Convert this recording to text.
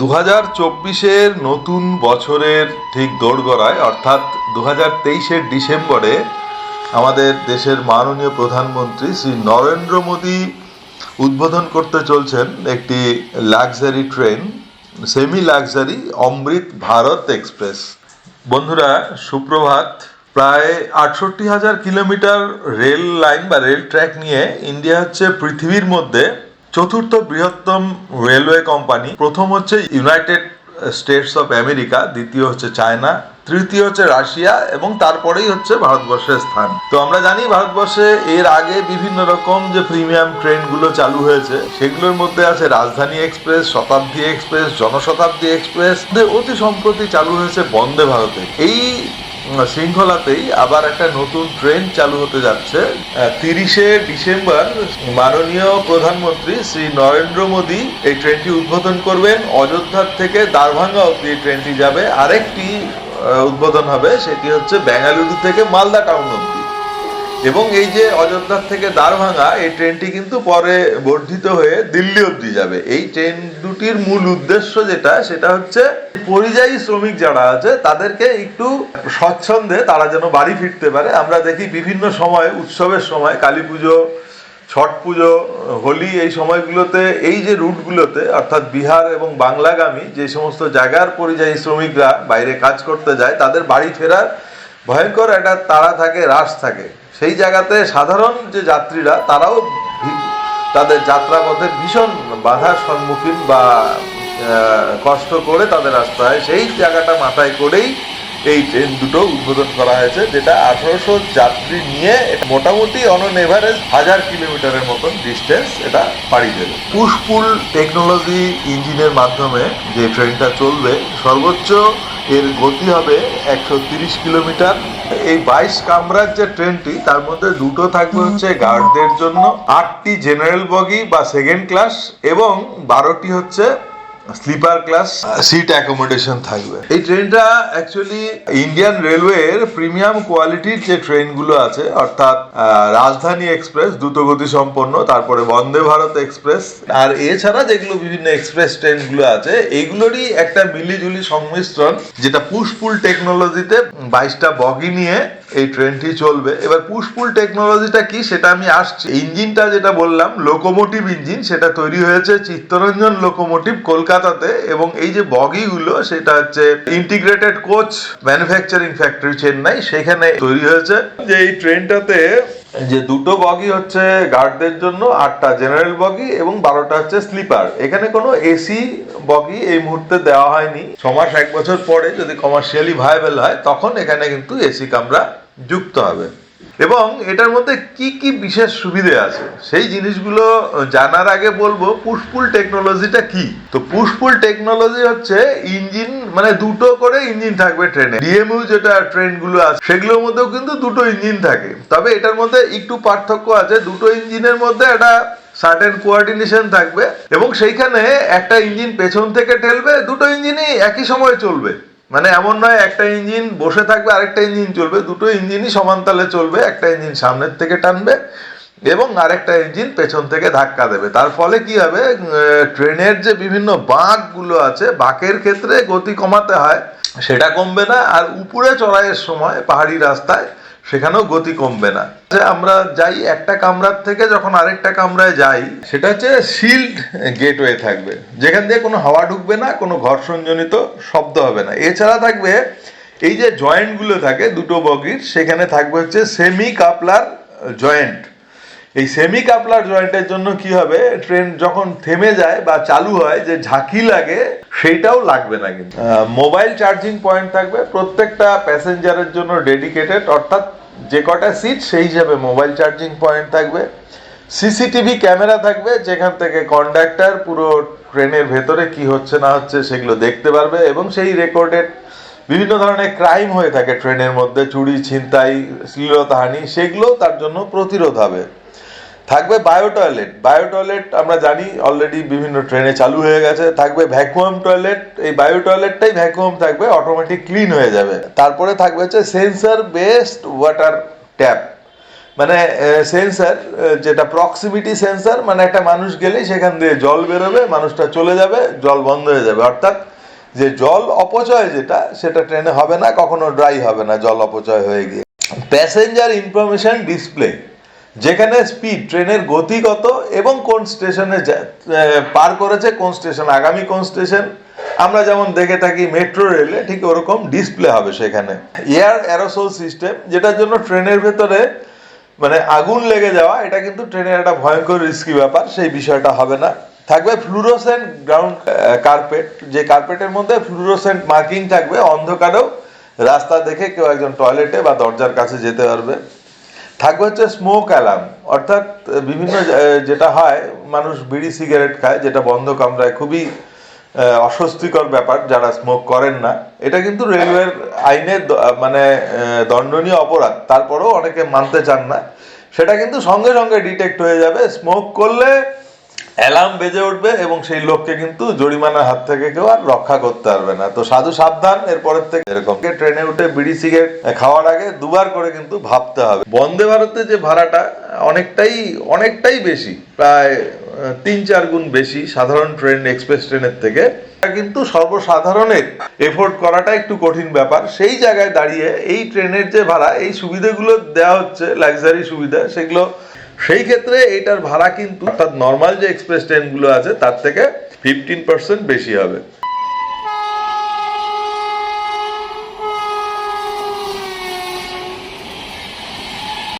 দু হাজার চব্বিশের নতুন বছরের ঠিক দোরগড়ায়, অর্থাৎ দু হাজার তেইশের ডিসেম্বরে, আমাদের দেশের মাননীয় প্রধানমন্ত্রী শ্রী নরেন্দ্র মোদী উদ্বোধন করতে চলছেন একটি luxury train semi luxury Amrit Bharat express. বন্ধুরা, সুপ্রভাত, প্রায় আটষট্টি হাজার কিলোমিটার রেল লাইন বা রেল ট্র্যাক নিয়ে ইন্ডিয়া হচ্ছে পৃথিবীর মধ্যে চতুর্থ বৃহত্তম রেলওয়ে কোম্পানি প্রথম হচ্ছে ইউনাইটেড স্টেটস অফ আমেরিকা দ্বিতীয় হচ্ছে চায়না তৃতীয় হচ্ছে রাশিয়া এবং তারপরেই হচ্ছে ভারতবর্ষের স্থান। তো আমরা জানি ভারতবর্ষে এর আগে বিভিন্ন রকম যে প্রিমিয়াম ট্রেনগুলো চালু হয়েছে, সেগুলোর মধ্যে আছে রাজধানী এক্সপ্রেস শতাব্দী এক্সপ্রেস জনশতাব্দী এক্সপ্রেস অতি সম্প্রতি চালু হয়েছে বন্দে ভারতে। এই শৃঙ্খলাতেই আবার একটা নতুন ট্রেন চালু হতে যাচ্ছে। তিরিশে ডিসেম্বর মাননীয় প্রধানমন্ত্রী শ্রী নরেন্দ্র মোদী এই ট্রেনটি উদ্বোধন করবেন। অযোধ্যার থেকে দারভাঙ্গা অব্দি এই ট্রেনটি যাবে। আরেকটি উদ্বোধন হবে, সেটি হচ্ছে বেঙ্গালুরু থেকে মালদা টাউন অব্দি এবং এই যে অযোধ্যার থেকে দ্বারভাঙা এই ট্রেনটি কিন্তু পরে বর্ধিত হয়ে দিল্লি অবধি যাবে। এই ট্রেন দুটির মূল উদ্দেশ্য যেটা, সেটা হচ্ছে পরিযায়ী শ্রমিক যারা আছে, তাদেরকে একটু স্বচ্ছন্দে তারা যেন বাড়ি ফিরতে পারে। আমরা দেখি বিভিন্ন সময়, উৎসবের সময়, কালী পুজো, ছট পুজো, হোলি, এই সময়গুলোতে এই যে রুটগুলোতে, অর্থাৎ বিহার এবং বাংলাগামী, যে সমস্ত জায়গার পরিযায়ী শ্রমিকরা বাইরে কাজ করতে যায়, তাদের বাড়ি ফেরার ভয়ঙ্কর একটা তাড়া থাকে হ্রাস থাকে। সেই জায়গাতে সাধারণ যে যাত্রীরা, তারাও তাদের যাত্রাপথে ভীষণ বাধার সম্মুখীন বা কষ্ট করে তাদের আসতে হয়। সেই জায়গাটা মাথায় করেই এই ট্রেন দুটো উদ্বোধন করা হয়েছে, যেটা আঠারোশো যাত্রী নিয়ে মোটামুটি অন এভারেজ হাজার কিলোমিটারের মতন ডিস্টেন্স এটা পাড়ি দেবে। পুশপুল টেকনোলজি ইঞ্জিনের মাধ্যমে যে ট্রেনটা চলবে, সর্বোচ্চ এর গতি হবে একশো তিরিশ কিলোমিটার। এই বাইশ কামরার যে ট্রেনটি, তার মধ্যে দুটো থাকবে হচ্ছে গার্ডদের জন্য, আটটি জেনারেল বগি বা সেকেন্ড ক্লাস এবং বারোটি হচ্ছে স্লিপার ক্লাস সিট অ্যাকোমোডেশন থাকবে। এই ট্রেনটা অ্যাকচুয়ালি ইন্ডিয়ান রেলওয়ের প্রিমিয়াম কোয়ালিটির যে ট্রেনগুলো আছে অর্থাৎ রাজধানী এক্সপ্রেস দ্রুতগতি সম্পন্ন তারপরে বন্দে ভারত এক্সপ্রেস আর এছাড়া যেগুলো বিভিন্ন এক্সপ্রেস ট্রেনগুলো আছে এইগুলোরই একটা মিলিজুলি সংমিশ্রণ যেটা পুশপুল টেকনোলজিতে বাইশটা বগি নিয়ে এই ট্রেনটি চলবে। এবার পুশপুল টেকনোলজিটা কি সেটা আমি আসছি। ইঞ্জিনটা যেটা বললাম লোকোমোটিভ ইঞ্জিন সেটা তৈরি হয়েছে চিত্তরঞ্জন লোকোমোটিভ কলকাতাতে এবং এই যে বগিগুলো, সেটা হচ্ছে integrated coach manufacturing factory Chennai, সেখানে তৈরি হয়েছে। যে এই ট্রেনটাতে যে দুটো বগি হচ্ছে গার্ডদের জন্য, আটটা জেনারেল বগি এবং বারোটা হচ্ছে স্লিপার এখানে কোনো এসি বগি এই মুহূর্তে দেওয়া হয়নি। ছ মাস, এক বছর পরে যদি কমার্শিয়ালি ভায়াবেল হয়, তখন এখানে কিন্তু এসি কামরা যুক্ত হবে। এবং এটার মধ্যে কি কি বিশেষ সুবিধে আছে? সেই জিনিসগুলো জানার আগে বলব পুশপুল টেকনোলজিটা কি? তো পুশপুল টেকনোলজি হচ্ছে ইঞ্জিন মানে দুটো করে ইঞ্জিন থাকবে ট্রেনে ডিএমইউ যেটা ট্রেনগুলো আছে, সেগুলোর মধ্যেও কিন্তু দুটো ইঞ্জিন থাকে। তবে এটার মধ্যে একটু পার্থক্য আছে, দুটো ইঞ্জিনের মধ্যে একটা সার্টেন কোয়ার্ডিনেশন থাকবে এবং সেইখানে একটা ইঞ্জিন পেছন থেকে ঠেলবে, দুটো ইঞ্জিনই একই সময় চলবে। মানে এমন নয়, একটা ইঞ্জিন বসে থাকবে, আরেকটা ইঞ্জিন চলবে। দুটো ইঞ্জিনই সমানতালে চলবে, একটা ইঞ্জিন সামনের থেকে টানবে এবং আরেকটা ইঞ্জিন পেছন থেকে ধাক্কা দেবে। তার ফলে কি হবে ট্রেনের যে বিভিন্ন বাঁকগুলো আছে, বাঁকের ক্ষেত্রে গতি কমাতে হয়, সেটা কমবে না। আর উপরে চড়াইয়ের সময় পাহাড়ি রাস্তায় সেখানেও গতি কমবে না। আমরা যাই একটা কামরার থেকে যখন আরেকটা কামরায় যাই, সেটা হচ্ছে শিল্ড গেটওয়ে থাকবে। যেখান দিয়ে কোনো হাওয়া ঢুকবে না, কোনো ঘর্ষণজনিত শব্দ হবে না। এছাড়া থাকবে এই যে জয়েন্টগুলো থাকে, দুটো বগির, সেখানে থাকবে হচ্ছে সেমি কাপলার জয়েন্ট এই সেমি কাপলার জয়েন্টের জন্য কি হবে? ট্রেন যখন থেমে যায় বা চালু হয়, যে ঝাঁকি লাগে, সেইটাও লাগবে না কিন্তু। মোবাইল চার্জিং পয়েন্ট থাকবে, প্রত্যেকটা প্যাসেঞ্জারের জন্য ডেডিকেটেড অর্থাৎ যে কটা সিট সেই হিসাবে মোবাইল চার্জিং পয়েন্ট থাকবে। সিসিটিভি ক্যামেরা থাকবে, যেখান থেকে কন্ডাক্টর পুরো ট্রেনের ভেতরে কি হচ্ছে না হচ্ছে সেগুলো দেখতে পারবে এবং সেই রেকর্ডেড বিভিন্ন ধরনের ক্রাইম হয়ে থাকে ট্রেনের মধ্যে, চুরি, ছিনতাই, শ্লীলতাহানি, সেগুলো তার জন্য প্রতিরোধ হবে। থাকবে বায়ো টয়লেট বায়ো টয়লেট আমরা জানি অলরেডি বিভিন্ন ট্রেনে চালু হয়ে গেছে। থাকবে ভ্যাকুয়াম টয়লেট এই বায়ো টয়লেটটাই ভ্যাকুয়াম থাকবে অটোমেটিক ক্লিন হয়ে যাবে। তারপরে থাকবে হচ্ছে সেন্সর বেসড ওয়াটার ট্যাপ মানে সেন্সার যেটা প্রক্সিমিটি সেন্সার মানে একটা মানুষ গেলেই সেখান দিয়ে জল বেরোবে, মানুষটা চলে যাবে, জল বন্ধ হয়ে যাবে। অর্থাৎ যে জল অপচয় যেটা, সেটা ট্রেনে হবে না, কখনো ড্রাই হবে না জল অপচয় হয়ে গিয়ে। প্যাসেঞ্জার ইনফরমেশন ডিসপ্লে যেখানে স্পিড ট্রেনের গতি কত এবং কোন স্টেশনে পার করেছে, কোন স্টেশন আগামী কোন স্টেশন আমরা যেমন দেখে থাকি মেট্রো রেলে ঠিক ওরকম ডিসপ্লে হবে সেখানে। এয়ার অ্যারোসোল সিস্টেম যেটার জন্য ট্রেনের ভেতরে মানে আগুন লেগে যাওয়া, এটা কিন্তু ট্রেনের একটা ভয়ঙ্কর রিস্কি ব্যাপার, সেই বিষয়টা হবে না। থাকবে ফ্লুরোসেন্ট গ্রাউন্ড কার্পেট যে কার্পেটের মধ্যে ফ্লুরোসেন্ট মার্কিং থাকবে, অন্ধকারেও রাস্তা দেখে কেউ একজন টয়লেটে বা দরজার কাছে যেতে পারবে। থাকবে হচ্ছে স্মোক অ্যালার্ম অর্থাৎ বিভিন্ন যেটা হয়, মানুষ বিড়ি সিগারেট খায়, যেটা বন্ধ কামরায় খুবই অস্বস্তিকর ব্যাপার, যারা স্মোক করেন না। এটা কিন্তু রেলওয়ের আইনের মানে দণ্ডনীয় অপরাধ, তারপরেও অনেকে মানতে চান না। সেটা কিন্তু সঙ্গে সঙ্গে ডিটেক্ট হয়ে যাবে। স্মোক করলে অ্যালার্ম বেজে উঠবে এবং সেই লোককে কিন্তু জরিমানার হাত থেকে কেউ আর রক্ষা করতে পারবে না। তো সাধু সাবধান, এরপরের থেকে এরকম। ট্রেনে উঠে বিড়ি সিগারেট খাওয়ার আগে দুবার করে কিন্তু ভাবতে হবে। বন্দে ভারতে যে ভাড়াটা, অনেকটাই অনেকটাই বেশি, প্রায় তিন চার গুণ বেশি সাধারণ ট্রেন, এক্সপ্রেস ট্রেনের থেকে। কিন্তু সর্বসাধারণের এফোর্ড করাটা একটু কঠিন ব্যাপার। সেই জায়গায় দাঁড়িয়ে এই ট্রেনের যে ভাড়া, এই সুবিধাগুলো দেওয়া হচ্ছে লাক্সারি সুবিধা, সেগুলো সেই ক্ষেত্রে এটার ভাড়া কিন্তু তার নর্মাল যে এক্সপ্রেস ট্রেনগুলো আছে, তার থেকে ফিফটিন পার্সেন্ট বেশি হবে।